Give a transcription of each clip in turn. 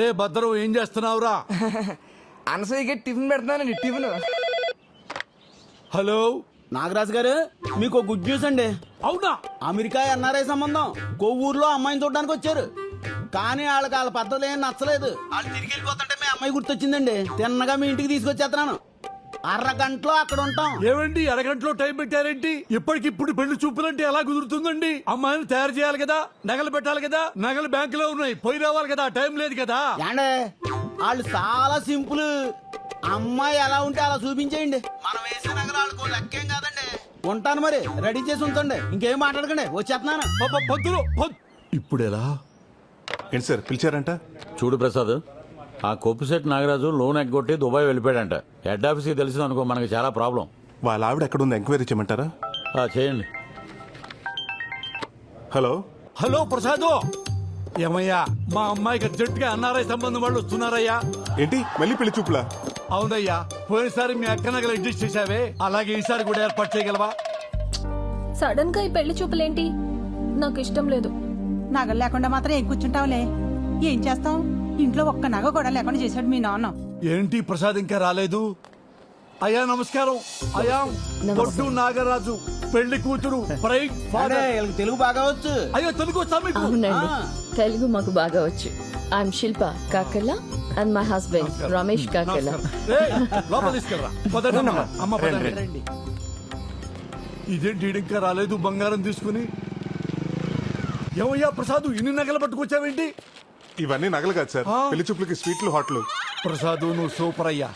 ఒరే భద్రం ఏం చేస్తున్నావురా? అనసూయకి టిఫిన్ పెడుతున్నానండి టిఫిన్. హలో? నాగరాజు గారు మీకు ఒక గుడ్ న్యూస్ అండి. అవునా? అమెరికా ఎన్ఆర్ఐ సంబంధం. కొవ్వూరులో అమ్మాయిని చూడడానికి వచ్చారు. కానీ వాళ్ళకి వాళ్ళ పద్ధతులు ఏం నచ్చలేదు. వాళ్ళు తిరిగి వెళ్ళిపోతుంటే మీ అమ్మాయి గుర్తొచ్చిందండి. తిన్నగా మీ ఇంటికి తీసుకొచ్చేస్తున్నాను. అర్ర గంటలో అక్కడ ఉంటాం. ఏమండి అరగంటలో టైం పెట్టారేంటి? ఇప్పటికిప్పుడు పెళ్ళి చూపులంటే ఎలా కుదురుతుందండి? అమ్మాయిని తయారు చేయాలి కదా నగలు పెట్టాలి కదా నగలు బ్యాంకులో ఉన్నాయి పోయి రావాలి కదా టైం లేదు కదా. ఏండే వాళ్ళు చాలా సింపుల్. అమ్మాయి ఎలా ఉంటే అలా చూపించేయండి. మనం వేసే నగలు వాళ్ళకు లెక్కేం కాదండి. ఉంటాను మరి రెడీ చేసి ఉంచండి. ఇంకేం మాట్లాడకండి వచ్చేస్తున్నాను ఇప్పుడు ఎలా ఏంటి సార్ పిలిచారంట? చూడు ప్రసాద్ ఆ కొప్పుసెట్ నాగరాజు లోన్ ఎగ్గొట్టి దుబాయ్ వెళ్ళిపోయాడంట. హెడ్ ఆఫీస్కి తెలిసింది అనుకో మనకి చాలా ప్రాబ్లం. వాళ్ళ ఆవిడ ఎక్కడ ఉంది ఎంక్వైరీ చేయమంటారా? ఆ, చేయండి. హలో? హలో ప్రసాదు! ఏమయ్యా మా అమ్మాయికి అర్జెంట్గా ఎన్ఆర్ఐ సంబంధం వాళ్ళు వస్తున్నారయ్యా. ఏంటి? మళ్ళీ పెళ్ళి చూపులా? అవునయ్యా పోయినసారి మీ అక్క నగలు అడ్జస్ట్ చేశావే. అలాగే ఈసారి కూడా ఏర్పాటు చేయగలవా? సడన్గా ఈ పెళ్ళి చూపులేంటి? నాకు ఇష్టం లేదు. నగలు లేకుండా మాత్రం ఏం కూర్చుంటావులే? ఏం చేస్తాం ఇంట్లో ఒక్క నగ కూడా లేకుండా చేశాడు మీ నాన్న. ఏంటి ప్రసాద్ ఇంకా రాలేదు? అయ్యా నమస్కారం. అయ్యా పొట్టు నాగరాజు పెళ్ళి కూతురు ఫాదర్. తెలుగు బాగా వచ్చు. అయ్యో తెలుగు వచ్చా మీకు? అవునండి. తెలుగు మాకు బాగా వచ్చు. I'm Shilpa Kakala and my husband Ramesh Kakala నమస్కారం. ఏయ్, లోపల తీసుకెళ్ళరా. పదండి అమ్మ. అమ్మ పదండి. ఇదేంటి ఈడు ఇంకా రాలేదు? బంగారం తీసుకుని? ఏమయ్యా ప్రసాద్ ఇన్ని నగలు పట్టుకొచ్చావేంటి? ఇవన్నీ నగలు కాదు సార్. పెళ్ళి చూపులకి స్వీట్లు హాట్లు. ప్రసాద్ నువ్వు సూపర్ అయ్యా.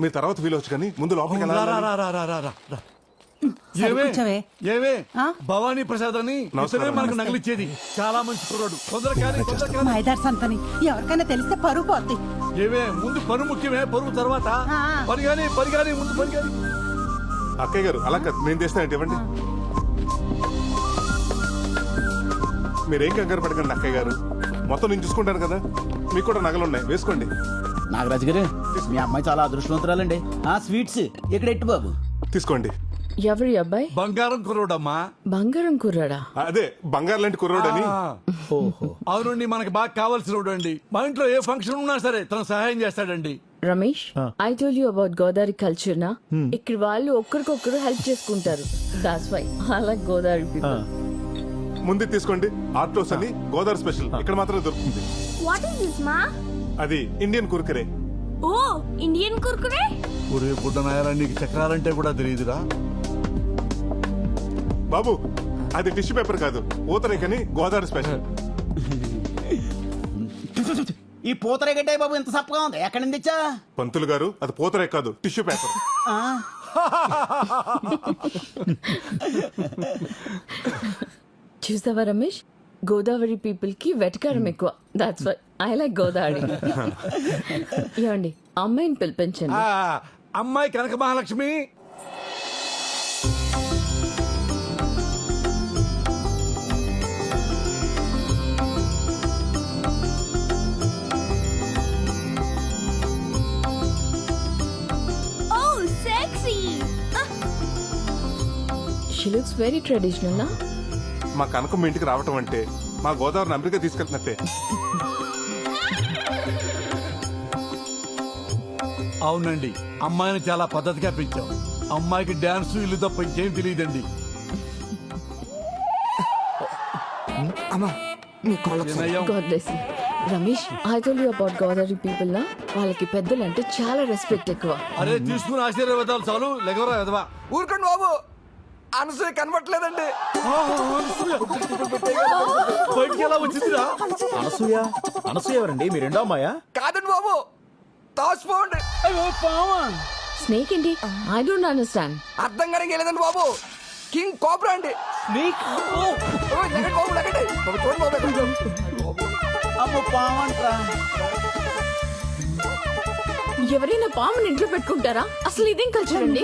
మీ తర్వాత వీలవచ్చు కానీ ముందు లోపలికి రా, రా, వెళ్ళాలి రా, రా, రా, రా, రా, రా. సరే, ఏమే కూర్చోవే. ఏమే ఆ? భవానీ ప్రసాద్ అని. ఇతనే మనకు నగలిచ్చేది. చాలా మంచి కుర్రాడు. తొందర కానీ తొందర కానీ. మైదార్ సంతని. ఎవరికైనా తెలిస్తే పరువు పోద్ది. ఏమే ముందు పను ముఖ్యమే పరువు తర్వాత. ఆ. పని కానీ పని కానీ ముందు పని కానీ అక్కయ్య గారు అలా కాదు. నేను తెస్తానంటే ఇవ్వండి? మీరేం కంగారు పడకండి అక్కయ్య గారు. మొత్తం నేను చూసుకుంటాను కదా. మీకు కూడా నగలు ఉన్నాయి. వేసుకోండి. నాగరాజు గారు మీ అమ్మాయి చాలా అదృష్టవంతురాలండి. ఆ స్వీట్స్ ఇక్కడ ఎట్టు బాబు? తీసుకోండి. ఎవరి అబ్బాయి? బంగారం కుర్రోడమ్మా. బంగారం కుర్రాడా? అదే బంగారు లాంటి కుర్రోడని. అవునండి మనకి బాగా కావాల్సిన అండి మా ఇంట్లో ఏ ఫంక్షన్ ఉన్నా సరే తను సహాయం చేస్తాడండి. Ramesh I told you about Godavari culture నా? ఇక్కడ వాళ్ళు ఒక్కరికొకరు హెల్ప్ చేసుకుంటారు. That's why like Godavari people ముందు తీసుకోండి. ఆర్టోస్ అని గోదావరి స్పెషల్. ఇక్కడ మాత్రమే దొరుకుతుంది. వాట్ ఇస్ దిస్ మా అది Indian Kurkure. Oh Indian Kurkure? ఒరే బుడ్డ నాయరా నీకు చక్రాలంటే కూడా తెలియదురా. బాబు అది టిష్యూ పేపర్ కాదు. పూతరేకని గోదావరి స్పెషల్. ఈ పూతరేగట్టే బాబు ఇంత సప్పగా ఉంది. ఎక్కడి నుంచి తెచ్చా? పంతులు గారు అది పూతరేక కాదు టిష్యూ పేపర్. ఆ, చూసావా రమేష్? గోదావరి పీపుల్కి వెటకారం ఎక్కువ. That's why I like Godavari. ఏమండి? అమ్మాయిని పిలిపించండి. ఆ, అమ్మాయి Kanaka Mahalakshmi. Oh sexy she looks very traditional నా మా కనకం మీ ఇంటికి రావటం అంటే మా గోదావరిని అమెరికా తీసుకెళ్తున్నట్టే. అవునండి అమ్మాయిని చాలా పద్ధతిగా పెంచాం. అమ్మాయికి డాన్స్ ఇల్లు తప్ప ఇంకేం తెలియదండి. అమ్మా మీ కాళ్ళ ఏనయ్యం? God bless you Ramesh I told you about Godavari people నా? వాళ్ళకి పెద్దలు అంటే చాలా రెస్పెక్ట్ ఎక్కువ. అరే తీసుకుని ఆశీర్వాదాలు చాలు లెగవరా ఎదవా ఊరుకోండి బాబు. అనసూయ కనబట్లేదండి బయటికి ఎలా వచ్చిందిరా అనసూయ అనసూయ ఎవరండి మీ రెండో అమ్మాయా కాదండి బాబు తాసిపోండి అయ్యో పావా స్నేక్ ఏంటి ఐ డోంట్ అండర్స్టాండ్ అర్థం కానీ లేదండి బాబు కింగ్ కోబ్రా అండి ఓ, లెగండి బాబు లెగండి బాబు, చూడండి బాబు. అమ్మో పావంట్రా ఎవరైనా పాముని ఇంట్లో పెట్టుకుంటారా? అసలు ఇదేం కల్చర్ అండి?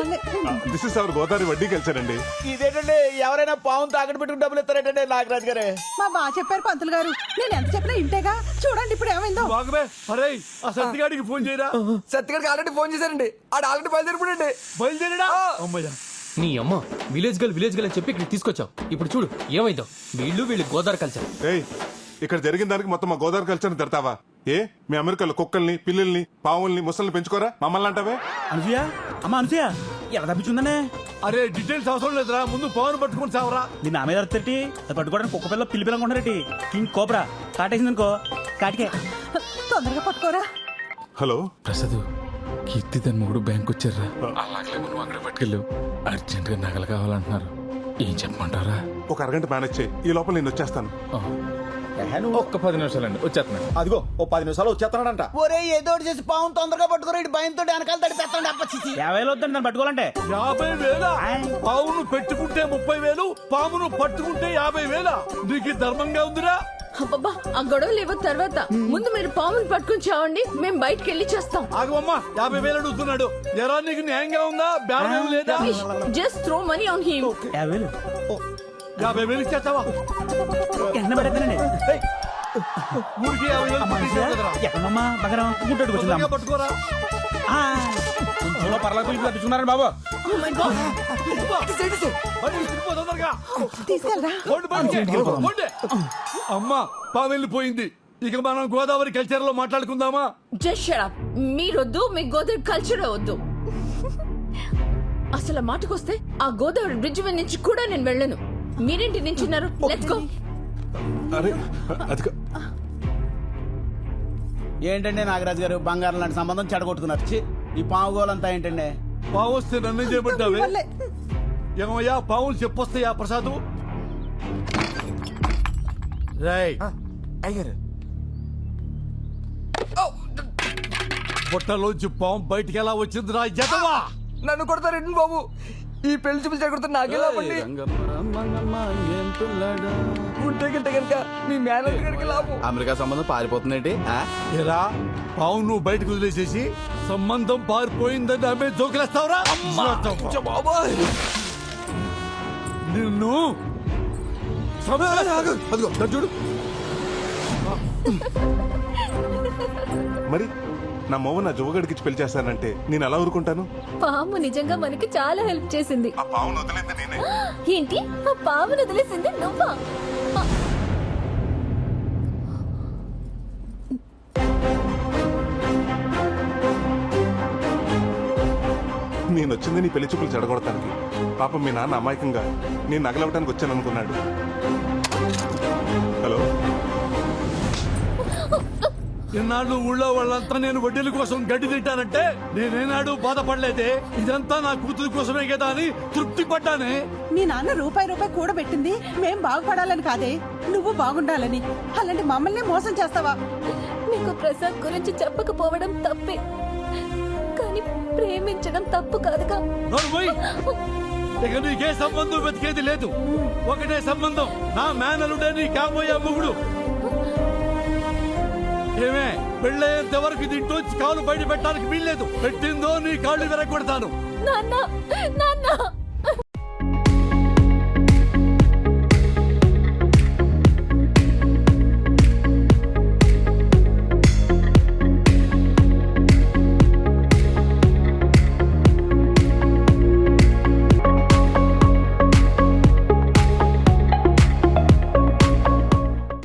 దిస్ ఇస్ అవర్ గోదావరి వడ్డీ కల్చర్ అండి. ఇదేంటండి? ఎవరైనా పావును తాకట్టు పెట్టుకుని డబ్బులు ఇస్తారేటండి నాగరాజు గారే? మా బాగా చెప్పారు పంతులు గారు. నేను ఎంత చెప్పినా ఇంటేగా చూడండి ఇప్పుడు ఏమైందో. బాగమే అరే ఆ సత్తిగాడికి ఫోన్ చేయరా? సత్యగారికి ఆల్రెడీ ఫోన్ చేశారండి. ఆడు ఆల్రెడీ బయలుదేరిపోయండి బయలుదేరడా? అమ్మయ్యా నీ అమ్మ విలేజ్ గర్ల్ విలేజ్ గర్ల్ అని చెప్పి ఇక్కడ తీసుకొచ్చావు. ఇప్పుడు చూడు ఏమైందో? వీళ్ళు వీళ్ళు గోదావరి కల్చర్ ఏయ్ ఇక్కడ జరిగిన దానికి మొత్తం మా గోదావరి కల్చర్ని తిడతావా? ఏ? మీ అమెరికాలో కుక్కల్ని పిల్లల్ని పావుల్ని ముసల్ని పెంచుకోరా? మమ్మల్ని అంటావే? అనసూయ అమ్మ అనసూయ ఎలా తప్పించుందనే అరే డీటెయిల్స్ అవసరం లేదురా. ముందు పవన్ పట్టుకుని సావరా నీ నా మీద అరుతేటి అది పట్టుకోవడానికి కుక్క పిల్ల పిల్లి పిల్ల కొంటారటి కింగ్ కోబ్రా కాటేసింది అనుకో కాటికే. తొందరగా పట్టుకోరా. హలో? ప్రసాద్ కీర్తి తన మూడు బ్యాంక్ వచ్చారా అలాగే నువ్వు అక్కడ పట్టుకెళ్ళు. అర్జెంట్గా నగలు కావాలంటున్నారు. ఏం చెప్పమంటారా ఒక అరగంట మేనేజ్ చేయి. ఈ లోపల నేను వచ్చేస్తాను. ఒక్క పది నిమిషాలండి వచ్చేస్తున్నాను అదిగో ఓ పది నిమిషాలు వచ్చేస్తున్నాడంట. ఒరే ఏదో ఒకటి చేసి పాము తొందరగా పట్టుకోరా ఇటు భయంతో వెనకాల తడిపేస్తాడు అప్ప యాభై వేలు వద్దండి దాన్ని పట్టుకోవాలంటే. యాభై వేల? పావును పెట్టుకుంటే ముప్పై వేలు పామును పట్టుకుంటే యాభై వేల? నీకు ధర్మంగా ఉందిరా? అబ్బబ్బా ఆ గొడవలు ఇవ్వ తర్వాత. ముందు మీరు పాముని పట్టుకుని చావండి మేము బయటికి వెళ్ళి చేస్తాం. ఆగమమ్మా యాభై వేలు అడుగుతున్నాడు. ఎరా నీకు న్యాయంగా ఉందా? బేరం ఏం లేదా? Just throw money on him యాభై వేలు? యాభై వేలు ఇచ్చేస్తావా? వెంటనే పడేద్దానండి ఊరికి యాభై వేలు. ఎక్కడమ్మా? బగరం వచ్చిందా పట్టుకోరా. Oh. అమ్మా పాము వెళ్ళిపోయింది ఇక మనం గోదావరి కల్చర్లో మాట్లాడుకుందామా? జస్ట్ షట్ అప్ మీరొద్దు మీ గోదావరి కల్చర్ వద్దు. అసలు మాటకొస్తే ఆ గోదావరి బ్రిడ్జ్ మీద నుంచి కూడా నేను వెళ్ళను. మీరేంటి నించున్నారు? లెట్స్ గో అరే అది కా- ఏంటండి నాగరాజు గారు? బంగారం లాంటి సంబంధం చెడగొట్టుకున్నారు. ఛీ, ఈ పాము గోలంతా ఏంటండి? పావు వస్తే నన్ను ఏమయ్యా పావులు చెప్పొస్తాయా ప్రసాదు? రై అయ్యారు బుట్టలోంచి పాము బయటికి ఎలా వచ్చిందిరా జతవా నన్ను కొడతారండి బాబు? ఈ పెళ్ళి చూపించి కొడుతున్న నాకెలా పండి ఉంటే గింటే కనుక మీ మేనేజర్ గారికి లాభం. అమెరికా సంబంధం పారిపోతుందేంటి? ఎరా పావు నువ్వు బయటకు వదిలేసేసి సంబంధం పారిపోయిందని ఆమె జోకులేస్తావురా? బాబాయ్. నిన్ను. అదిగో చూడు. మరి నా మొవ్వ నా జువగడికి ఇచ్చి పెళ్ళి చేస్తానంటే నేను ఎలా ఊరుకుంటాను? పాము నిజంగా మనకి చాలా హెల్ప్ చేసింది. ఆ పావును వదిలింది నేనే. ఏంటి? ఆ పామును వదిలేసింది నువ్వా? నేను వచ్చింది నీ పెళ్ళి చూపులు చెడగొడటానికి పాపం మీ నాన్న అమాయకంగా నేను నగలవటానికి వచ్చాను అనుకున్నాడు హలో? ఇన్నాళ్ళు ఊళ్ళో వాళ్ళంతా నేను వడ్డీల కోసం గడ్డి తింటానంటే నేనేనాడు బాధపడలేదే. ఇదంతా నా కూతురు కోసమే కదా అని తృప్తి పడ్డానే మీ నాన్న రూపాయి రూపాయి కూడబెట్టింది. మేం బాగుపడాలని కాదే. నువ్వు బాగుండాలని. అలాంటి మమ్మల్ని మోసం చేస్తావా? నీకు ప్రసాద్ గురించి చెప్పకపోవడం తప్పే. కానీ ప్రేమించడం తప్పు కాదుగా. ఇక నీకే సంబంధం వెతికేది లేదు. ఒకటే సంబంధం. నా మేనలుడే నీ కాబోయే మొగుడు ఏమే పెళ్ళయ్యేంత వరకు దీంట్లోంచి కాలు బయట పెట్టడానికి వీల్లేదు. పెట్టిందో నీ కాళ్ళు విరగొడతాను. నాన్న నాన్న.